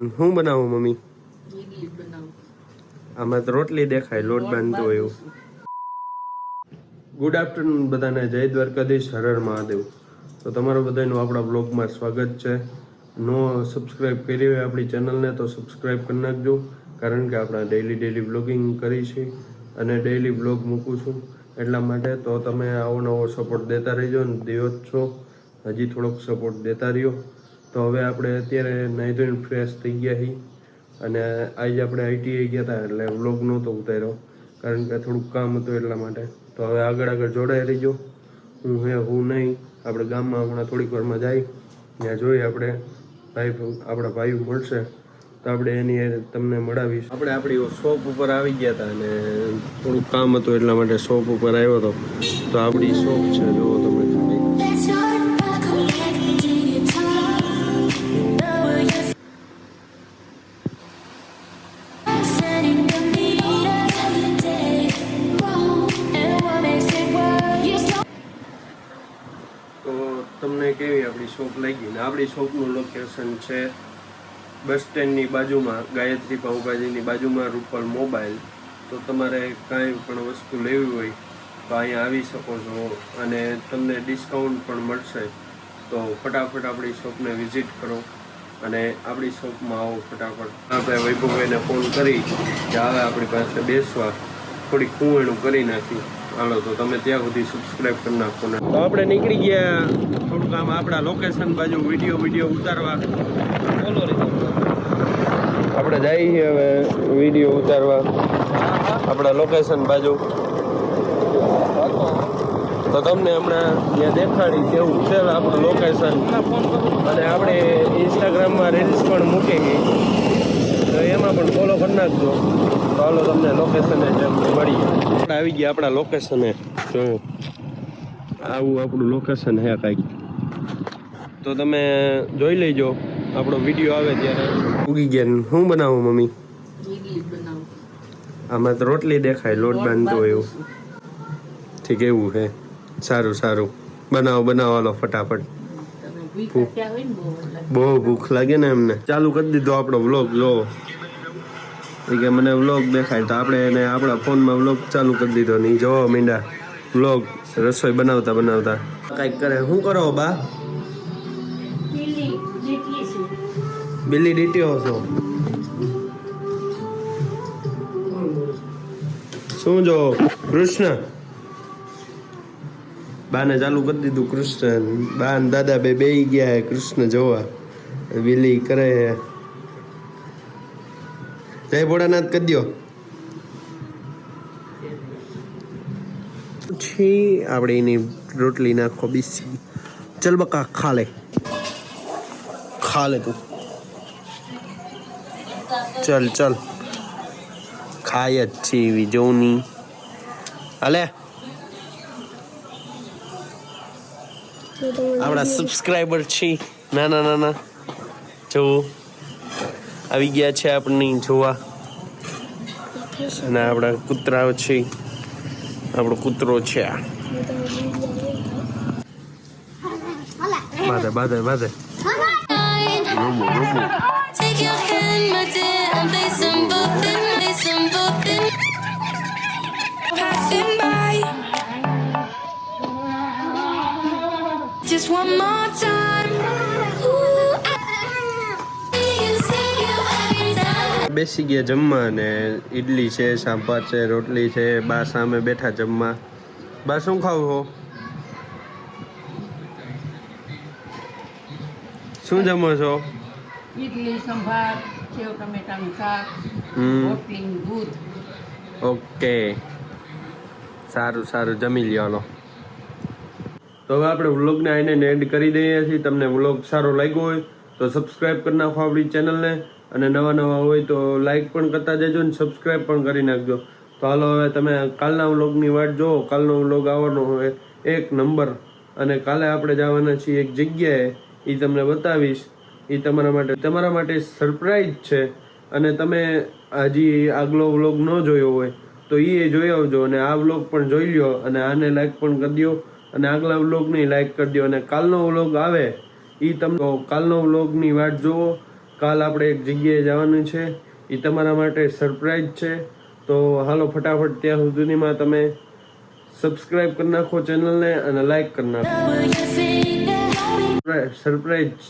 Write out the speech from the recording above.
શું બનાવું મમ્મી? આમાં તો રોટલી દેખાય લોટ બાંધતો હોય એવું. ગુડ આફ્ટરનૂન બધાને જય દ્વારકાધીશ હરર મહાદેવ. તો તમારું બધાનું આપણા બ્લોગમાં સ્વાગત છે. નો સબસ્ક્રાઈબ કરી હોય આપણી ચેનલને તો સબસ્ક્રાઈબ કરી નાખજો કારણ કે આપણે ડેઈલી ડેઈલી બ્લોગિંગ કરી છે અને ડેઈલી બ્લોગ મૂકું છું. એટલા માટે તો તમે આવો નવો સપોર્ટ દેતા રહેજો અને દેવો જ છો હજી થોડોક સપોર્ટ દેતા રહ્યો. તો હવે આપણે અત્યારે નાહી ધોઈને ફ્રેશ થઈ ગયા છીએ અને આજે આપણે આઈટીઆઈ ગયા હતા એટલે વ્લોગ નહોતો ઉતાર્યો. કારણ કે થોડુંક કામ હતું એટલા માટે. તો હવે આગળ આગળ જોડાઈ રહીજો. હું હે, હું નહીં આપણે ગામમાં હમણાં થોડીક વારમાં જાય. ત્યાં જોઈ આપણે. ભાઈ આપણા ભાઈ મળશે. તો આપણે એની તમને મળાવીશ. આપણે આપણી શોપ ઉપર આવી ગયા હતા અને થોડુંક કામ હતું એટલા માટે શોપ ઉપર આવ્યો હતો તો આપણી શોપ છે જો તમે તમને કેવી આપણી શોપ લાગી ને આપણી શોપનું લોકેશન છે બસ સ્ટેન્ડની બાજુમાં, ગાયત્રી પાઉભાજીની બાજુમાં રૂપલ મોબાઈલ. તો તમારે કાંઈ પણ વસ્તુ લેવી હોય તો અહીંયા આવી શકો છો અને તમને ડિસ્કાઉન્ટ પણ મળશે. તો ફટાફટ આપણી શોપને વિઝિટ કરો અને આપણી શોપમાં આવો ફટાફટ. આપણે વૈભવભાઈને ફોન કરી કે, આવે આપણી પાસે બેસવા. થોડી કુંવણું કરી નાખી. હાલો તો તમે ત્યાં સુધી સબસ્ક્રાઈબ કરી નાખો ને. તો આપણે નીકળી ગયા થોડુંક આમ આપણા લોકેશન બાજુ વીડિયો વીડિયો ઉતારવા. બોલો આપણે જઈએ હવે વીડિયો ઉતારવા. આપણા લોકેશન બાજુ. તો તમને હમણાં ત્યાં દેખાડી કેવું છે આપણું લોકેશન અને આપણે ઇન્સ્ટાગ્રામમાં રીલ્સ પણ મૂકી ગઈ તો એમાં પણ ફોલો કરી નાખજો. તો હાલો તમને લોકેશને જેમ મળી આપણે આવી ગયા આપણા લોકેશને જો આવું આપણું લોકેશન હે કાંઈક. તો તમે જોઈ લેજો, આપણો વીડિયો આવે ત્યારે. ઉગી ગયા શું બનાવું, મમ્મી? આમાં તો રોટલી દેખાય, લોટ બાંધતો એવું. ઠીક, એવું છે. સારું સારું. બનાવો બનાવો, હાલો, ફટાફટ તમે ભૂખા થયા હોય ને બહુ બહુ ભૂખ લાગે ને એમને. ચાલુ કરી દીધો આપણો વ્લોગ જો. કે મને વ્લોગ દેખાય તો આપણે એને આપણા ફોનમાં વ્લોગ ચાલુ કરી દીધો નહીં જોવો મીંડા વ્લોગ રસોઈ બનાવતા બનાવતા. કાંઈક કરે. શું કરો બા? બિલ્લી ડીટીઓ છો. શું જો? કૃષ્ણ? બાને ચાલુ કરી દીધું કૃષ્ણ. બા ને દાદા બે બે ગયા હે, કૃષ્ણ જોવા. વિલી કરે જય ભોળાનાથ કરી દો પછી આપણે એની રોટલી નાખો બીસી. ચલ બકા, ખા લે. ખા લે તું. ચલ ચલ. ખાય જ છે એવી જોની. હાલે. આપણા સબસ્ક્રાઈબર છે નાના નાના જુઓ. આવી ગયા છે આપણને જોવા. અને આપણા કૂતરાઓ છે. આપણો કૂતરો છે આ. બાધે બાધે બાધે. બેસી ગયા જમવા અને ઈડલી છે સાંભાર છે રોટલી છે બા સામે બેઠા જમવા. બા શું ખાવું હો? શું જમો છો? ઇડલી સંભાર સેવ ટમેટાનું શાક હમ. રોટલી દૂધ. ઓકે. સારું સારું જમી લ્યો તો હવે આપણે વ્લોગને આઈને એન્ડ કરી દઈએ છીએ. તમને વ્લોગ સારો લાગ્યો હોય તો સબસ્ક્રાઈબ કરી નાખો આપણી ચેનલને અને નવા નવા હોય તો લાઈક પણ કરતા જજો ને સબસ્ક્રાઈબ પણ કરી નાખજો. તો હાલો હવે તમે કાલના વ્લોગની વાટ જુઓ. કાલનો વ્લોગ આવવાનો હોય એક નંબર. અને કાલે આપણે જવાના છીએ એક જગ્યાએ. એ તમને બતાવીશ. એ તમારા માટે તમારા માટે સરપ્રાઈઝ છે. અને તમે હજી આગલો વ્લોગ ન જોયો હોય તો એ જોઈ આવજો. અને આ વ્લોગ પણ જોઈ લ્યો અને આને લાઈક પણ કરી દો અને આગલા વ્લોગની લાઈક કરી દો અને કાલનો વ્લોગ આવે એ તમને કાલનો વ્લોગની વાટ જુઓ. કાલ આપણે એક જગ્યાએ જવાનું છે એ તમારા માટે સરપ્રાઈઝ છે. તો હાલો ફટાફટ ત્યાં સુધીમાં તમે સબસ્ક્રાઈબ કરી નાખો ચેનલને અને લાઈક કરી નાખો. સરપ્રાઈઝ